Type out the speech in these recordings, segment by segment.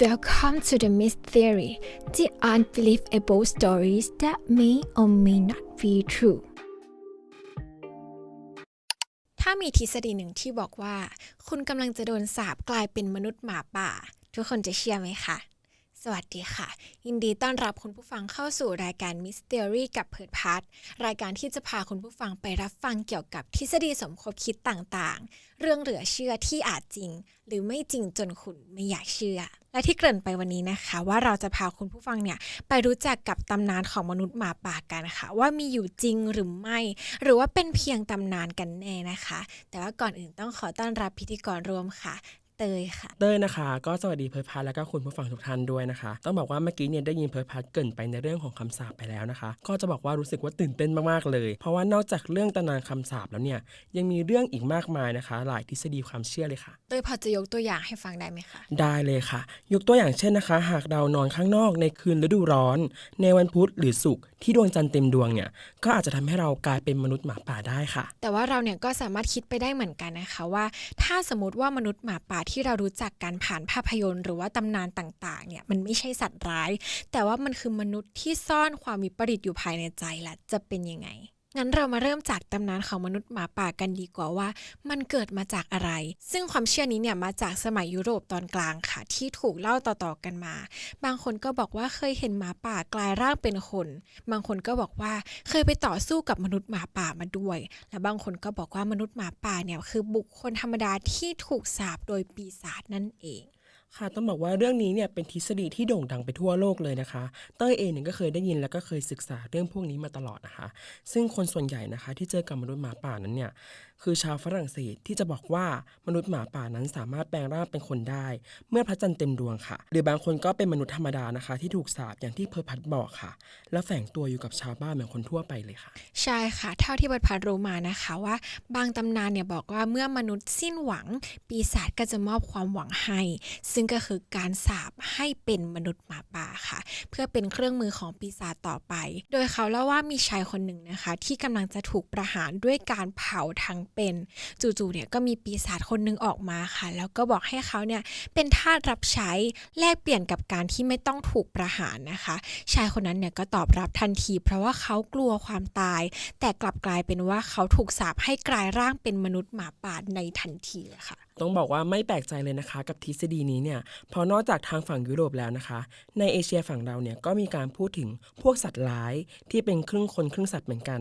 Welcome to the Myth Theory, the unbelievable stories that may or may not be true. ถ้ามีทฤษฎีหนึ่งที่บอกว่า คุณกำลังจะโดนสาปกลายเป็นมนุษย์หมาป่า ทุกคนจะเชื่อไหมคะ สวัสดีค่ะ ยินดีต้อนรับคุณผู้ฟังเข้าสู่รายการ Mystery กับเพิร์ดพัทรายการที่จะพาคุณผู้ฟังไปรับฟังเกี่ยวกับทฤษฎีสมคบคิดต่างๆ เรื่องเหลือเชื่อที่อาจจริง หรือไม่จริงจนคุณไม่อยากเชื่อ และที่เกริ่นไปวันนี้นะคะ ว่าเราจะพาคุณผู้ฟังเนี่ยไปรู้จักกับตำนานของมนุษย์หมาป่ากันค่ะ ว่ามีอยู่จริงหรือไม่ หรือว่าเป็นเพียงตำนานกันแน่นะคะ แต่ว่าก่อนอื่นต้องขอต้อนรับพิธีกรรวมค่ะ เตยค่ะ เต้ยนะคะ ก็สวัสดีเพิร์ดพัทแล้วก็คุณผู้ฟังทุกท่านด้วยนะคะ ต้องบอกว่าเมื่อกี้เนี่ยได้ยินเพิร์ดพัทเกรินไปในเรื่องของคำสาปไปแล้วนะคะ ก็จะบอกว่ารู้สึกว่าตื่นเต้นมากๆเลย เพราะว่านอกจากเรื่องตำนานคำสาปแล้วเนี่ยยังมีเรื่องอีกมากมายนะคะ หลายทฤษฎีความเชื่อเลยค่ะ เตยพอจะยกตัวอย่างให้ฟังได้ไหมคะ ได้เลยค่ะ ยกตัวอย่างเช่นนะคะ หากเรานอนข้างนอกในคืนฤดูร้อน ในวันพุธหรือศุกร์ที่ดวงจันทร์เต็มดวงเนี่ยก็อาจจะทำให้เรากลายเป็นมนุษย์หมาป่าได้ค่ะ แต่ว่าเราเนี่ยก็สามารถคิดไปได้เหมือนกันนะคะว่า ถ้าสมมติว่ามนุษย์หมาป่าที่เรารู้จักการผ่านภาพยนตร์ หรือว่าตำนานต่างๆเนี่ยมันไม่ใช่สัตว์ร้าย แต่ว่ามันคือมนุษย์ที่ซ่อนความวิปริตอยู่ภายในใจละจะเป็นยังไง งั้นเรามาเริ่มจากตำนานของมนุษย์หมาป่ากันดีกว่าว่า มันเกิดมาจากอะไร ซึ่งความเชื่อนี้เนี่ยมาจากสมัยยุโรปตอนกลางค่ะ ที่ถูกเล่าต่อๆกันมา บางคนก็บอกว่าเคยเห็นหมาป่ากลายร่างเป็นคน บางคนก็บอกว่าเคยไปต่อสู้กับมนุษย์หมาป่ามาด้วย และบางคนก็บอกว่ามนุษย์หมาป่าเนี่ยคือบุคคลธรรมดาที่ถูกสาปโดยปีศาจนั่นเอง ค่ะต้องบอกว่าเรื่องนี้เนี่ยเป็นทฤษฎีที่โด่งดังไปทั่วโลกเลยนะคะ เต้ยเองเนี่ยก็เคยได้ยินแล้วก็เคยศึกษาเรื่องพวกนี้มาตลอดนะคะ ซึ่งคนส่วนใหญ่นะคะ ที่เจอกับมนุษย์หมาป่านั้นเนี่ย คือชาวฝรั่งเศสที่จะบอกว่ามนุษย์หมาป่านั้นสามารถแปลงร่างเป็นคนได้ เมื่อพระจันทร์เต็มดวงค่ะ หรือบางคนก็เป็นมนุษย์ธรรมดานะคะ ที่ถูกสาปอย่างที่เพอร์พัดบอกค่ะ แล้วแฝงตัวอยู่กับชาวบ้านเหมือนคนทั่วไปเลยค่ะ ใช่ค่ะ เท่าที่บัดพัดรู้มานะคะว่า บางตำนานเนี่ยบอกว่าเมื่อมนุษย์สิ้นหวัง ปีศาจก็จะมอบความหวังให้ ซึ่งก็คือการสาปให้เป็นมนุษย์หมาป่าค่ะ เพื่อเป็นเครื่องมือของปีศาจต่อไป โดยเขาเล่าว่ามีชายคนหนึ่งนะคะ ที่กำลังจะถูกประหารด้วยการเผาทั้งเป็นจู่ๆเนี่ยก็มีปีศาจคนหนึ่งออกมาค่ะ แล้วก็บอกให้เขาเนี่ยเป็นทาสรับใช้แลกเปลี่ยนกับการที่ไม่ต้องถูกประหารนะคะ ชายคนนั้นเนี่ยก็ตอบรับทันที เพราะว่าเขากลัวความตาย แต่กลับกลายเป็นว่าเขาถูกสาปให้กลายร่างเป็นมนุษย์หมาป่าในทันทีค่ะต้องบอกว่าไม่แปลกใจเลยนะคะ กับทฤษฎีนี้เนี่ยเพอนอกจากทางฝั่งยุโรปแล้วนะคะ ในเอเชียฝั่งเราเนี่ยก็มีการพูดถึงพวกสัตว์ร้ายที่เป็นครึ่งคนครึ่งสัตว์เหมือนกัน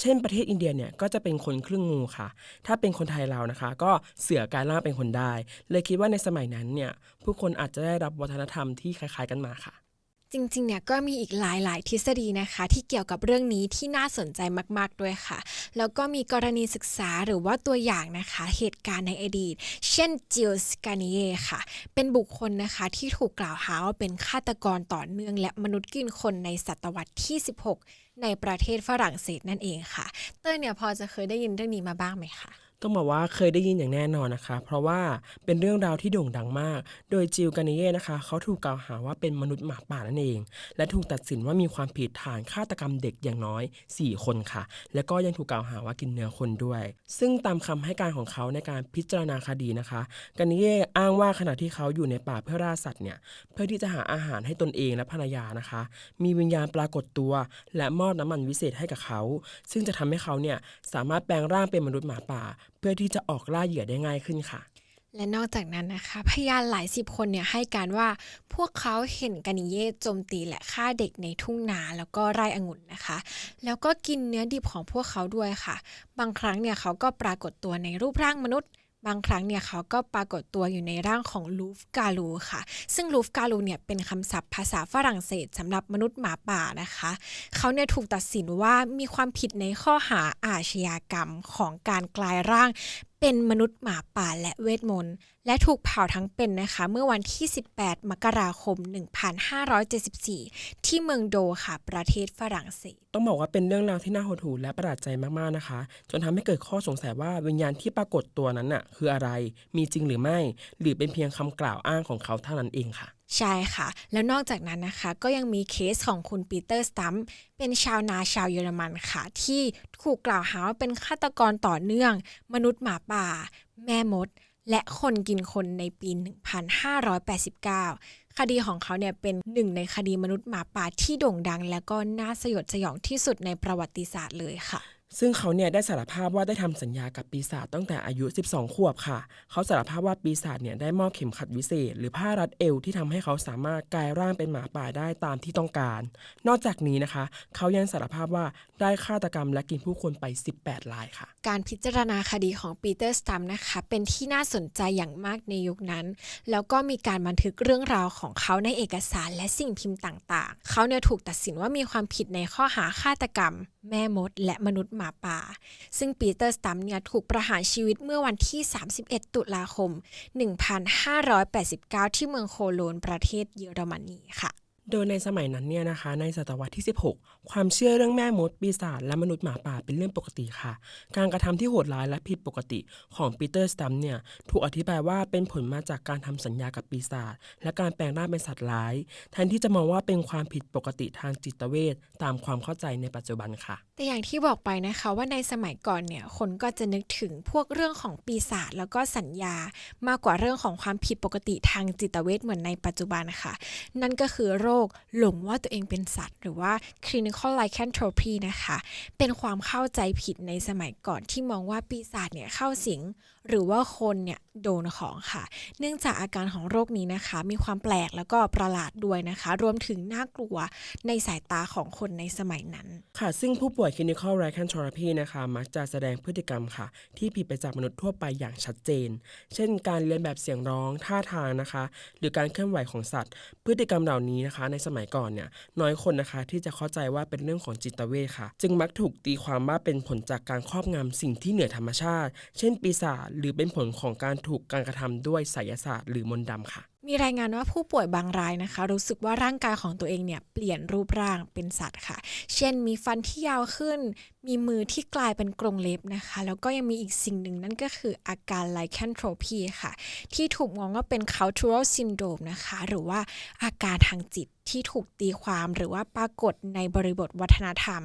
เช่นประเทศอินเดียเนี่ยก็จะเป็นคนครึ่งงูค่ะ ถ้าเป็นคนไทยเรานะคะ ก็เสือกายร่าเป็นคนได้ เลยคิดว่าในสมัยนั้นเนี่ยผู้คนอาจจะได้รับวัฒนธรรมที่คล้ายๆกันมาค่ะ จริงๆ เนี่ยก็มีอีกหลายๆ ทฤษฎีนะคะ ที่เกี่ยวกับเรื่องนี้ที่น่าสนใจมากๆ ด้วยค่ะ แล้วก็มีกรณีศึกษาหรือว่าตัวอย่างนะคะ เหตุการณ์ในอดีต เช่นจิลส์กาเนียค่ะ เป็นบุคคลนะคะที่ถูกกล่าวหาว่าเป็นฆาตกรต่อเนื่อง และมนุษย์กินคนในศตวรรษที่ 16 ในประเทศฝรั่งเศสนั่นเองค่ะ เต้ยเนี่ยพอจะเคยได้ยินเรื่องนี้มาบ้างไหมคะ ต้องบอกว่าเคยได้ยินอย่างแน่นอนนะคะ เพราะว่าเป็นเรื่องราวที่โด่งดังมาก โดยจิลกาเนเย่นะคะ เขาถูกกล่าวหาว่าเป็นมนุษย์หมาป่านั่นเอง และถูกตัดสินว่ามีความผิดฐานฆาตกรรมเด็กอย่างน้อย 4 คนค่ะ และก็ยังถูกกล่าวหาว่ากินเนื้อคนด้วย ซึ่งตามคำให้การของเขาในการพิจารณาคดีนะคะกาเนเย่อ้างว่าขณะที่เขาอยู่ในป่าเพื่อล่าสัตว์เนี่ยเพื่อที่จะหาอาหารให้ตนเองและภรรยานะคะ มีวิญญาณปรากฏตัว และมอบน้ำมันวิเศษให้กับเขา ซึ่งจะทำให้เขาเนี่ยสามารถแปลงร่างเป็นมนุษย์หมาป่า เพื่อที่จะออกล่าเหยื่อได้ง่ายขึ้นค่ะ และนอกจากนั้นนะคะ พยานหลายสิบคนเนี่ยให้การว่าพวกเขาเห็นกานิเย่โจมตีและฆ่าเด็กในทุ่งนาแล้วก็ไร่องุ่นนะคะ แล้วก็กินเนื้อดิบของพวกเขาด้วยค่ะ บางครั้งเนี่ยเขาก็ปรากฏตัวในรูปร่างมนุษย์ บางครั้งเนี่ยเขาก็ปรากฏตัวอยู่ในร่างของลูฟกาลูค่ะ ซึ่งลูฟกาลูเนี่ยเป็นคำศัพท์ภาษาฝรั่งเศสสำหรับมนุษย์หมาป่านะคะ เขาเนี่ยถูกตัดสินว่ามีความผิดในข้อหาอาชญากรรมของการกลายร่าง เป็นมนุษย์หมาป่าและเวทมนต์ และถูกเผาทั้งเป็นนะคะ เมื่อวันที่ 18 มกราคม 1574 ที่เมืองโดค่ะ ประเทศฝรั่งเศส ต้องบอกว่าเป็นเรื่องราวที่น่าหดหู่และประหลาดใจมากๆนะคะ จนทำให้เกิดข้อสงสัยว่าวิญญาณที่ปรากฏตัวนั้นน่ะคืออะไร มีจริงหรือไม่ หรือเป็นเพียงคำกล่าวอ้างของเขาเท่านั้นเองค่ะ ใช่ค่ะ แล้วนอกจากนั้นนะคะ ก็ยังมีเคสของคุณปีเตอร์สตัมเป็นชาวนาชาวเยอรมันค่ะ ที่ถูกกล่าวหาว่าเป็นฆาตกรต่อเนื่อง มนุษย์หมาป่า แม่มด และคนกินคนในปี 1589 คดีของเขาเนี่ยเป็นหนึ่งในคดีมนุษย์หมาป่าที่โด่งดัง และก็น่าสยดสยองที่สุดในประวัติศาสตร์เลยค่ะ ซึ่งเขาเนี่ยได้สารภาพว่าได้ทำสัญญากับปีศาจตั้งแต่อายุ 12 ขวบค่ะ เขาสารภาพว่าปีศาจเนี่ยได้มอบเข็มขัดวิเศษ หรือผ้ารัดเอวที่ทำให้เขาสามารถกลายร่างเป็นหมาป่าได้ตามที่ต้องการ นอกจากนี้นะคะ เขายังสารภาพว่าได้ฆาตกรรมและกินผู้คนไป 18 รายค่ะ การพิจารณาคดีของปีเตอร์สตัมนะคะ เป็นที่น่าสนใจอย่างมากในยุคนั้น แล้วก็มีการบันทึกเรื่องราวของเขาในเอกสารและสิ่งพิมพ์ต่าง ๆ เขาเนี่ยถูกตัดสินว่ามีความผิดในข้อหาฆาตกรรม แม่มด และมนุษย์หมาป่า ซึ่งปีเตอร์สตัมเนี่ยถูกประหารชีวิตเมื่อวันที่ 31 ตุลาคม 1589 ที่เมืองโคโลนประเทศเยอรมนีค่ะ โดยในสมัยนั้นเนี่ยนะคะ ในศตวรรษที่ 16 ความเชื่อเรื่องแม่มดปีศาจและมนุษย์หมาป่าเป็นเรื่องปกติค่ะ การกระทำที่โหดร้ายและผิดปกติของปีเตอร์สตัมเนี่ยถูกอธิบายว่าเป็นผลมาจากการทำสัญญากับปีศาจและการแปลงร่างเป็นสัตว์ร้าย แทนที่จะมองว่าเป็นความผิดปกติทางจิตเวชตามความเข้าใจในปัจจุบันค่ะ แต่อย่างที่บอกไปนะคะว่าในสมัยก่อนเนี่ยคนก็จะนึกถึงพวกเรื่องของปีศาจแล้วก็สัญญามากกว่าเรื่องของความผิดปกติทางจิตเวชเหมือนในปัจจุบันค่ะ นั่นก็คือโรคหลงว่าตัวเองเป็นสัตว์ หรือว่า clinical lycanthropy นะคะ เป็นความเข้าใจผิดในสมัยก่อนที่มองว่าปีศาจเนี่ยเข้าสิงหรือว่าคนเนี่ยโดนของค่ะ เนื่องจากอาการของโรคนี้นะคะ มีความแปลกแล้วก็ประหลาดด้วยนะคะ รวมถึงน่ากลัวในสายตาของคนในสมัยนั้น ค่ะ ซึ่งผู้ป่วย clinical lycanthropy นะคะ มักจะแสดงพฤติกรรมค่ะ ที่ผิดไปจากมนุษย์ทั่วไปอย่างชัดเจน เช่น การเลียนแบบเสียงร้องท่าทางนะคะ หรือการเคลื่อนไหวของสัตว์ พฤติกรรมเหล่านี้นะคะ ในสมัยก่อนเนี่ยน้อยคนนะคะที่จะเข้าใจว่าเป็นเรื่องของจิตเวชค่ะ จึงมักถูกตีความว่าเป็นผลจากการครอบงำสิ่งที่เหนือธรรมชาติ เช่นปีศาจหรือเป็นผลของการถูกการกระทำด้วยไสยศาสตร์หรือมนต์ดำค่ะ มีรายงานว่าผู้ป่วยบางรายนะคะ รู้สึกว่าร่างกายของตัวเองเนี่ยเปลี่ยนรูปร่างเป็นสัตว์ค่ะ เช่นมีฟันที่ยาวขึ้น มีมือที่กลายเป็นกรงเล็บนะคะ แล้วก็ยังมีอีกสิ่งหนึ่งนั่นก็คืออาการ lycanthropy ค่ะ ที่ถูกมองว่าเป็น cultural syndrome นะคะ หรือว่าอาการทางจิตที่ถูกตีความหรือว่าปรากฏในบริบทวัฒนธรรม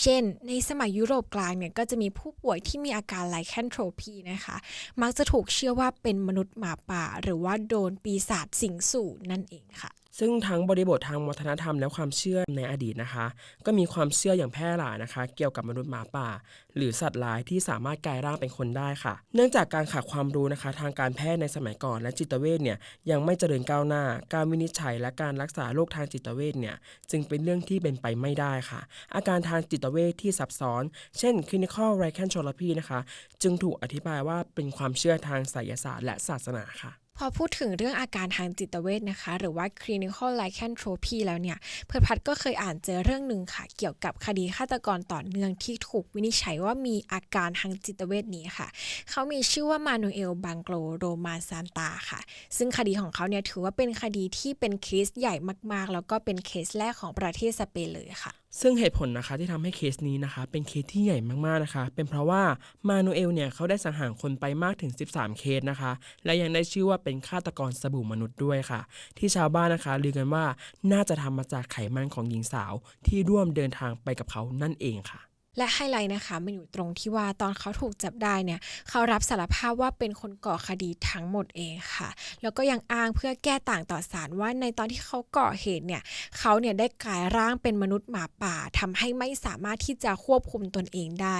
เช่น ในสมัยยุโรปกลางเนี่ยก็จะมีผู้ป่วยที่มีอาการไลแคนโทรพีนะคะ มักจะถูกเชื่อว่าเป็นมนุษย์หมาป่า หรือว่าโดนปีศาจสิงสู่นั่นเองค่ะ ซึ่งทั้งบริบททางวัฒนธรรมและความเชื่อในอดีตนะคะ ก็มีความเชื่ออย่างแพร่หลายนะคะ เกี่ยวกับมนุษย์หมาป่า หรือสัตว์ร้ายที่สามารถกลายร่างเป็นคนได้ค่ะ เนื่องจากการขาดความรู้นะคะ ทางการแพทย์ในสมัยก่อนและจิตเวชเนี่ยยังไม่เจริญก้าวหน้า การวินิจฉัยและการรักษาโรคทางจิตเวชเนี่ยจึงเป็นเรื่องที่เป็นไปไม่ได้ค่ะ อาการทางจิตเวชที่ซับซ้อน เช่น clinical lycanthropy นะคะ จึงถูกอธิบายว่าเป็นความเชื่อทางไสยศาสตร์และศาสนาค่ะ พอพูดถึงเรื่องอาการทางจิตเวชนะคะ หรือว่า clinical lycanthropy แล้วเนี่ย เพื่อนพัดก็เคยอ่านเจอเรื่องหนึ่งค่ะ เกี่ยวกับคดีฆาตกรต่อเนื่องที่ถูกวินิจฉัยว่ามีอาการทางจิตเวชนี้ค่ะ เขามีชื่อว่ามานูเอลบังโกลโรมาซานตาค่ะ ซึ่งคดีของเขาเนี่ยถือว่าเป็นคดีที่เป็นเคสใหญ่มาก ๆ แล้วก็เป็นเคสแรกของประเทศสเปนเลยค่ะซึ่งเหตุผลนะคะที่ทำให้เคสนี้นะคะ เป็นเคสที่ใหญ่มากๆนะคะ เป็นเพราะว่ามานูเอลเนี่ยเขาได้สังหารคนไปมากถึง 13 เคสนะคะ และยังได้ชื่อว่าเป็นฆาตกรสบู่มนุษย์ด้วยค่ะ ที่ชาวบ้านนะคะลือกันว่าน่าจะทำมาจากไขมันของหญิงสาว ที่ร่วมเดินทางไปกับเขานั่นเองค่ะ และไฮไลท์นะคะมันอยู่ตรงที่ว่าตอนเขาถูกจับได้เนี่ยเขารับสารภาพว่าเป็นคนก่อคดีทั้งหมดเองค่ะ แล้วก็ยังอ้างเพื่อแก้ต่างต่อศาลว่าในตอนที่เขาก่อเหตุเนี่ยเขาเนี่ยได้กลายร่างเป็นมนุษย์หมาป่าทำให้ไม่สามารถที่จะควบคุมตนเองได้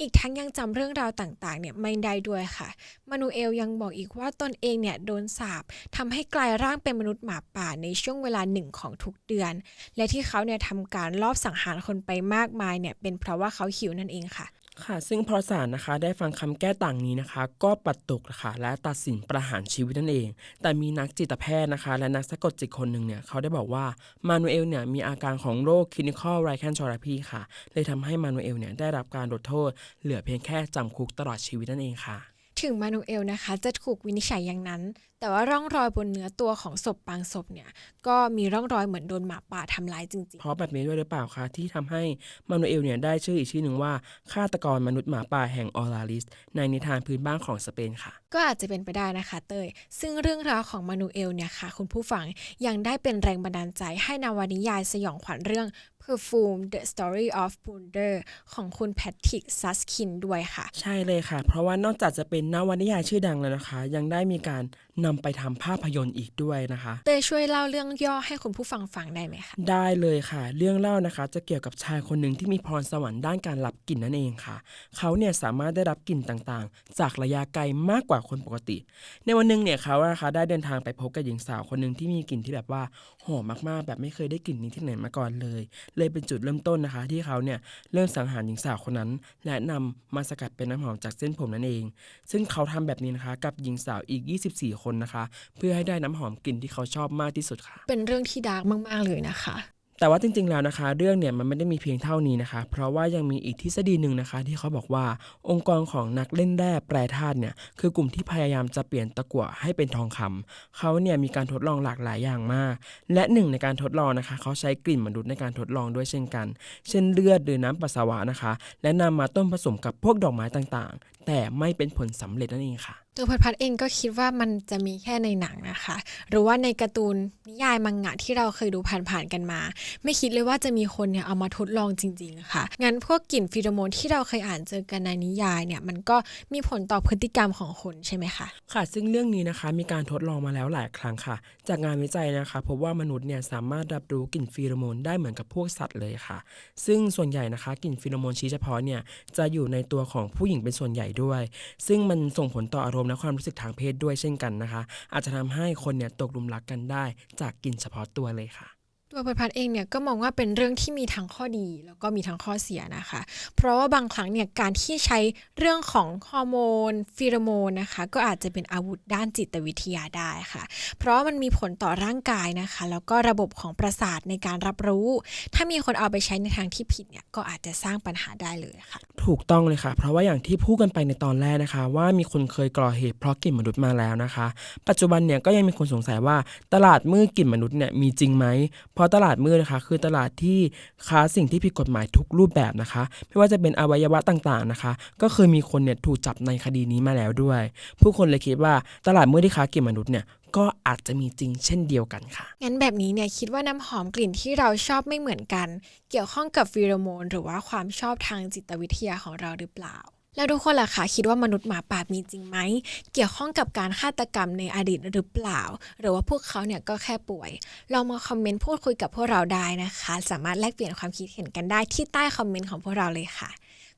อีกทั้งยังจำเรื่องราวต่างๆเนี่ยไม่ได้ด้วยค่ะมานูเอลยังบอกอีกว่าตนเองเนี่ยโดนสาปทำให้กลายร่างเป็นมนุษย์หมาป่าในช่วงเวลาหนึ่งของทุกเดือน และที่เขาเนี่ยทำการลอบสังหารคนไปมากมายเนี่ยเป็นเพราะว่าเขาหิวนั่นเองค่ะ ค่ะ ซึ่งพอศาลนะคะ ได้ฟังคำแก้ต่างนี้นะคะ ก็ปัดตกนะคะและตัดสินประหารชีวิตนั่นเอง แต่มีนักจิตแพทย์นะคะ และนักสะกดจิตคนหนึ่งเนี่ยเขาได้บอกว่ามานูเอลเนี่ยมีอาการของโรคคลินิคอลไรแคนชอราพีค่ะเลยทำให้มานูเอลเนี่ยได้รับการลดโทษ เหลือเพียงแค่จำคุกตลอดชีวิตนั่นเองค่ะ ถึงมานูเอลนะคะ จะถูกวินิจฉัยอย่างนั้น แต่ว่าร่องรอยบนเนื้อตัวของศพบางศพเนี่ย ก็มีร่องรอยเหมือนโดนหมาป่าทำร้ายจริงเพราะแบบนี้ด้วยหรือเปล่าคะที่ทำให้มานูเอลเนี่ยได้ชื่ออีกชื่อหนึ่งว่าฆาตกรมนุษย์หมาป่าแห่งออราลิส ในนิทานพื้นบ้านของสเปนค่ะๆก็อาจจะเป็นไปได้นะคะเตย ซึ่งเรื่องราวของมานูเอลเนี่ยค่ะ คุณผู้ฟังยังได้เป็นแรงบันดาลใจให้นวนิยายสยองขวัญเรื่อง คือ Film The Story of Wonder ของคุณแพทริกซัสคินด้วยค่ะ ใช่เลยค่ะ เพราะว่านอกจากจะเป็นนวนิยายชื่อดังแล้วนะคะ ยังได้มีการ นำไปทำภาพยนตร์อีกด้วยนะคะเตยช่วยเล่าเรื่องย่อให้คุณผู้ฟังฟังได้ไหมคะ ได้เลยค่ะ เรื่องเล่านะคะ จะเกี่ยวกับชายคนหนึ่งที่มีพรสวรรค์ด้านการรับกลิ่นนั่นเองค่ะ เขาเนี่ยสามารถได้รับกลิ่นต่างๆ จากระยะไกลมากกว่าคนปกติ ในวันหนึ่งเนี่ยเขานะคะได้เดินทางไปพบกับหญิงสาวคนหนึ่งที่มีกลิ่นที่แบบว่าหอมมากๆ แบบไม่เคยได้กลิ่นนี้ที่ไหนมาก่อนเลย เลยเป็นจุดเริ่มต้นนะคะ ที่เขาเนี่ยเริ่มสังหารหญิงสาวคนนั้น และนำมาสกัดเป็นน้ำหอมจากเส้นผมนั่นเอง ซึ่งเขาทำแบบนี้นะคะกับหญิงสาวอีก 24 คนนะคะ เพื่อให้ได้น้ำหอมกลิ่นที่เขาชอบมากที่สุดค่ะ เป็นเรื่องที่ดาร์กมากๆเลยนะคะแต่ว่าจริงๆ แล้วนะคะ เรื่องเนี่ยมันไม่ได้มีเพียงเท่านี้นะคะ เพราะว่ายังมีอีกทฤษฎีหนึ่งนะคะ ที่เขาบอกว่าองค์กรของนักเล่นแร่แปรธาตุเนี่ยคือกลุ่มที่พยายามจะเปลี่ยนตะกั่วให้เป็นทองคำเขาเนี่ยมีการทดลองหลากหลายอย่างมาก และหนึ่งในการทดลองนะคะ เขาใช้กลิ่นมนุษย์ในการทดลองด้วยเช่นกัน เช่นเลือดหรือน้ำปัสสาวะนะคะ และนำมาต้มผสมกับพวกดอกไม้ต่างๆ แต่ไม่เป็นผลสำเร็จนั่นเองค่ะ ตัวพัดพัดเองก็คิดว่ามันจะมีแค่ในหนังนะคะ หรือว่าในการ์ตูนนิยายมังงะที่เราเคยดูผ่านๆกันมา ไม่คิดเลยว่าจะมีคนเนี่ยเอามาทดลองจริงๆค่ะ งั้นพวกกลิ่นฟีโรโมนที่เราเคยอ่านเจอกันในนิยายเนี่ยมันก็มีผลต่อพฤติกรรมของคนใช่ไหมคะ ค่ะ ซึ่งเรื่องนี้นะคะมีการทดลองมาแล้วหลายครั้งค่ะ จากงานวิจัยนะคะพบว่ามนุษย์เนี่ยสามารถรับรู้กลิ่นฟีโรโมนได้เหมือนกับพวกสัตว์เลยค่ะ ซึ่งส่วนใหญ่นะคะกลิ่นฟีโรโมนชี้เฉพาะเนี่ยจะอยู่ในตัวของผู้หญิงเป็นส่วนใหญ่ด้วย ซึ่งมันส่งผลต่ออารมณ์และความรู้สึกทางเพศด้วยเช่นกันนะคะ อาจจะทำให้คนเนี่ยตกหลุมรักกันได้จากกลิ่นเฉพาะตัวเลยค่ะ ตัวพัดพัดเองเนี่ยก็มองว่าเป็นเรื่องที่มีทั้งข้อดี แล้วก็มีทั้งข้อเสียนะคะ เพราะว่าบางครั้งเนี่ยการที่ใช้เรื่องของฮอร์โมนฟีโรโมนนะคะ ก็อาจจะเป็นอาวุธด้านจิตวิทยาได้ค่ะ เพราะามันมีผลต่อร่างกายนะคะ แล้วก็ระบบของประสาทในการรับรู้ ถ้ามีคนเอาไปใช้ในทางที่ผิดเนี่ยก็อาจจะสร้างปัญหาได้เลยค่ะ ถูกต้องเลยค่ะ เพราะว่าอย่างที่พูดกันไปในตอนแรกนะคะ ว่ามีคนเคยก่อเหตุเพราะกลิ่นมนุษย์มาแล้วนะคะ ปัจจุบันเนี่ยก็ยังมีคนสงสัยว่าตลาดมืดกลิ่นมนุษย์เนี่ยมีจริงไหมเพราะตลาดมืดนะคะ คือตลาดที่ค้าสิ่งที่ผิดกฎหมายทุกรูปแบบนะคะ ไม่ว่าจะเป็นอวัยวะต่างๆนะคะ ก็เคยมีคนเนี่ยถูกจับในคดีนี้มาแล้วด้วย ผู้คนเลยคิดว่าตลาดมืดที่ค้าเกลิ่นมนุษย์เนี่ยก็อาจจะมีจริงเช่นเดียวกันค่ะ งั้นแบบนี้เนี่ยคิดว่าน้ำหอมกลิ่นที่เราชอบไม่เหมือนกัน เกี่ยวข้องกับฟีโรโมน หรือว่าความชอบทางจิตวิทยาของเราหรือเปล่า แล้วทุกคนล่ะคะคิดว่ามนุษย์หมาป่ามีจริงไหม เกี่ยวข้องกับการฆาตกรรมในอดีตหรือเปล่า หรือว่าพวกเขาเนี่ยก็แค่ป่วยลองมาคอมเมนต์พูดคุยกับพวกเราได้นะคะ สามารถแลกเปลี่ยนความคิดเห็นกันได้ที่ใต้คอมเมนต์ของพวกเราเลยค่ะ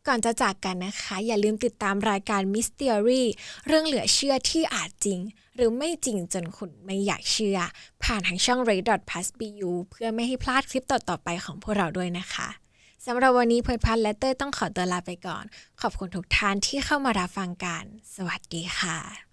ก่อนจะจากกันนะคะ อย่าลืมติดตามรายการ Mystery เรื่องเหลือเชื่อที่อาจจริง หรือไม่จริงจนคุณไม่อยากเชื่อ ผ่านทางช่อง r a y p l u s b u เพื่อไม่ให้พลาดคลิปต่อๆไปของพวกเราด้วยนะคะ สำหรับวันนี้เพิร์ดพันและเต้ยต้องขอตัวลาไปก่อน ขอบคุณทุกท่านที่เข้ามารับฟังกัน สวัสดีค่ะ